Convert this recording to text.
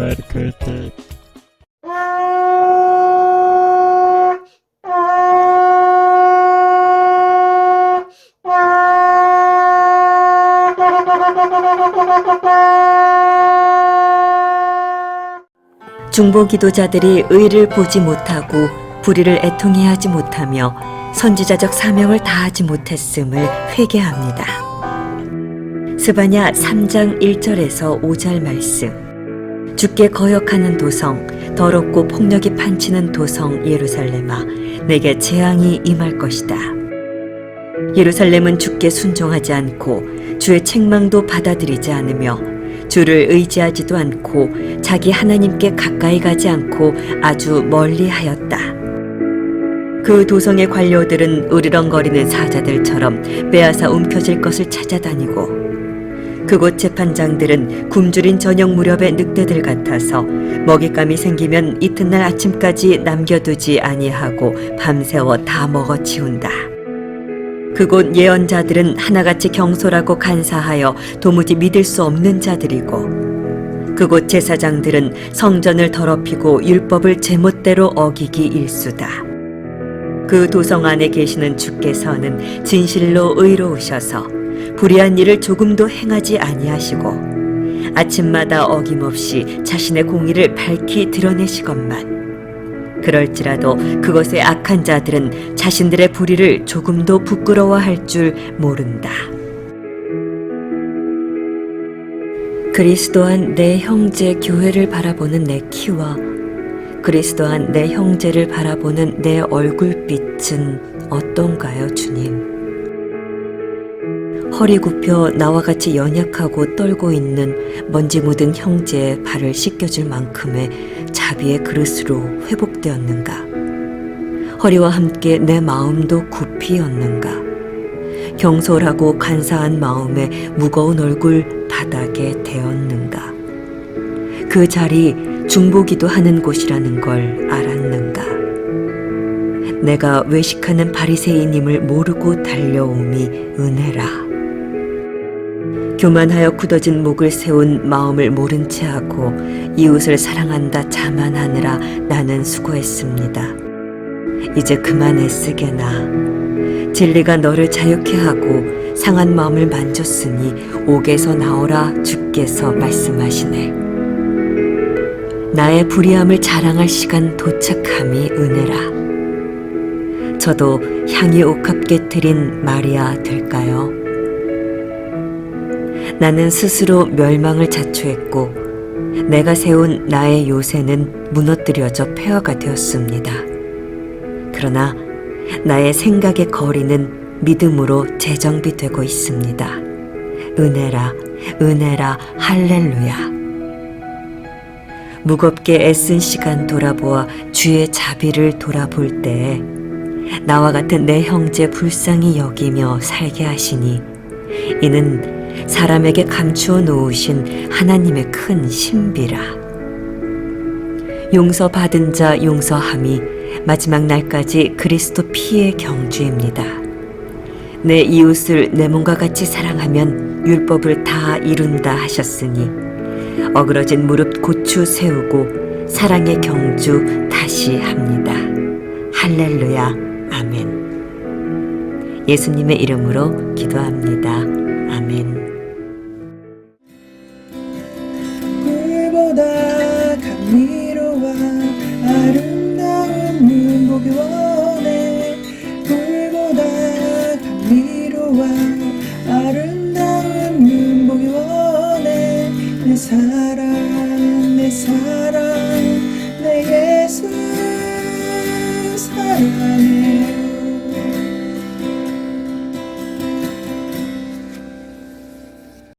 Merkete. 중보 기도자들이 의를 보지 못하고 불의를 애통해 하지 못하며 선지자적 사명을 다하지 못했음을 회개합니다. 스바냐 3장 1절에서 5절 말씀. 주께 거역하는 도성, 더럽고 폭력이 판치는 도성 예루살렘아, 내게 재앙이 임할 것이다. 예루살렘은 주께 순종하지 않고 주의 책망도 받아들이지 않으며 주를 의지하지도 않고 자기 하나님께 가까이 가지 않고 아주 멀리 하였다. 그 도성의 관료들은 으르렁거리는 사자들처럼 빼앗아 움켜질 것을 찾아다니고 그곳 재판장들은 굶주린 저녁 무렵의 늑대들 같아서 먹잇감이 생기면 이튿날 아침까지 남겨두지 아니하고 밤새워 다 먹어치운다. 그곳 예언자들은 하나같이 경솔하고 간사하여 도무지 믿을 수 없는 자들이고 그곳 제사장들은 성전을 더럽히고 율법을 제멋대로 어기기 일수다. 그 도성 안에 계시는 주께서는 진실로 의로우셔서 불의한 일을 조금도 행하지 아니하시고 아침마다 어김없이 자신의 공의를 밝히 드러내시건만 그럴지라도 그것의 악한 자들은 자신들의 불의를 조금도 부끄러워할 줄 모른다. 그리스도 안내 형제 교회를 바라보는 내 키와 그리스도 안내 형제를 바라보는 내 얼굴빛은 어떤가요, 주님? 허리 굽혀 나와 같이 연약하고 떨고 있는 먼지 묻은 형제의 발을 씻겨줄 만큼의 자비의 그릇으로 회복되었는가? 허리와 함께 내 마음도 굽히었는가? 경솔하고 간사한 마음에 무거운 얼굴 바닥에 대었는가? 그 자리 중보기도 하는 곳이라는 걸 알았는가? 내가 외식하는 바리새인임을 모르고 달려옴이 은혜라. 교만하여 굳어진 목을 세운 마음을 모른 채 하고 이웃을 사랑한다 자만하느라 나는 수고했습니다. 이제 그만 애쓰게나. 진리가 너를 자유케 하고 상한 마음을 만졌으니 옥에서 나오라 주께서 말씀하시네. 나의 불의함을 자랑할 시간 도착함이 은혜라. 저도 향이 옥합게 드린 마리아 될까요? 나는 스스로 멸망을 자초했고 내가 세운 나의 요새는 무너뜨려져 폐허가 되었습니다. 그러나 나의 생각의 거리는 믿음으로 재정비되고 있습니다. 은혜라, 은혜라, 할렐루야. 무겁게 애쓴 시간 돌아보아 주의 자비를 돌아볼 때에 나와 같은 내 형제 불쌍히 여기며 살게 하시니 이는 사람에게 감추어 놓으신 하나님의 큰 신비라. 용서받은 자 용서함이 마지막 날까지 그리스도 피의 경주입니다. 내 이웃을 내 몸과 같이 사랑하면 율법을 다 이룬다 하셨으니 어그러진 무릎 고추 세우고 사랑의 경주 다시 합니다. 할렐루야, 아멘. 예수님의 이름으로 기도합니다. 아멘. 보다 감미로워 아름다운 눈보기 원해. 꿀보다 감미로워 아름다운 눈보기 원해. 내 사랑 내 사랑.